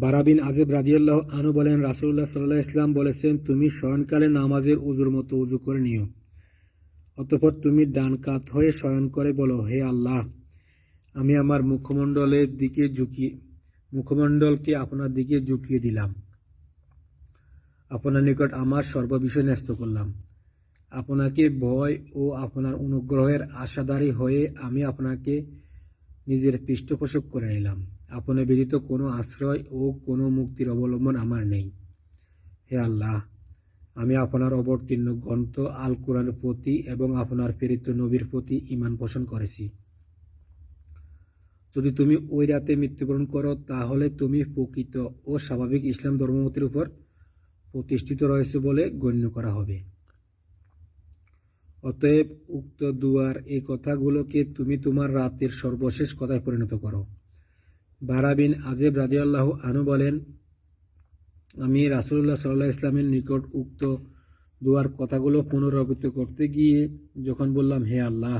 বারাবিন আজেব রাদিয়াল্লাহ আনু বলেন রাসুল্লাহ সাল্লাহ ইসলাম বলেছেন, তুমি শয়নকালে নামাজের উজুর মতো উজু করে নিও। অতঃপর তুমি ডান কাত হয়ে শয়ন করে বলো, হে আল্লাহ, আমি আমার মুখমণ্ডলের দিকে ঝুঁকিয়ে মুখমণ্ডলকে আপনার দিকে ঝুঁকিয়ে দিলাম। আপনার নিকট আমার সর্ববিষয় ন্যস্ত করলাম। আপনাকে ভয় ও আপনার অনুগ্রহের আশাদারী হয়ে আমি আপনাকে নিজের পৃষ্ঠপোষক করে নিলাম। আপনার ব্যতীত কোনো আশ্রয় ও কোনো মুক্তির অবলম্বন আমার নেই। হে আল্লাহ, আমি আপনার অবতীর্ণ গ্রন্থ আল কোরআনের প্রতি এবং আপনার প্রেরিত নবীর প্রতি ইমান পোষণ করেছি। যদি তুমি ওই রাতে মৃত্যুবরণ করো, তাহলে তুমি প্রকৃত ও স্বাভাবিক ইসলাম ধর্মমতের উপর প্রতিষ্ঠিত রয়েছে বলে গণ্য করা হবে। অতএব উক্ত দুয়ার এই কথাগুলোকে তুমি তোমার রাতের সর্বশেষ কথায় পরিণত করো। বারাবিন আজেব রাজিয়াল্লাহ আনু বলেন, আমি রাসুল্লাহ সাল্লাহ ইসলামের নিকট উক্ত দুয়ার কথাগুলো পুনরাবৃত্তি করতে গিয়ে যখন বললাম, হে আল্লাহ,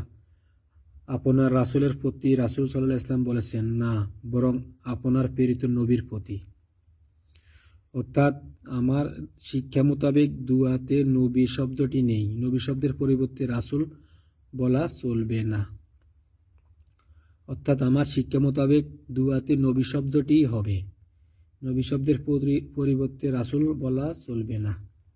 আপনার রাসুলের প্রতি রাসুল সাল্লাহ ইসলাম বলেছেন, না, বরং আপনার প্রেরিত নবীর প্রতি। অর্থাৎ আমার শিক্ষা মোতাবেক দুয়াতে নবী শব্দটি নেই। নবী শব্দের পরিবর্তে রাসুল বলা চলবে না। অর্থাৎ আমার শিক্ষা মোতাবেক দুয়াতে নবী শব্দটি হবে। নবী শব্দের পরিবর্তে রাসুল বলা চলবে না।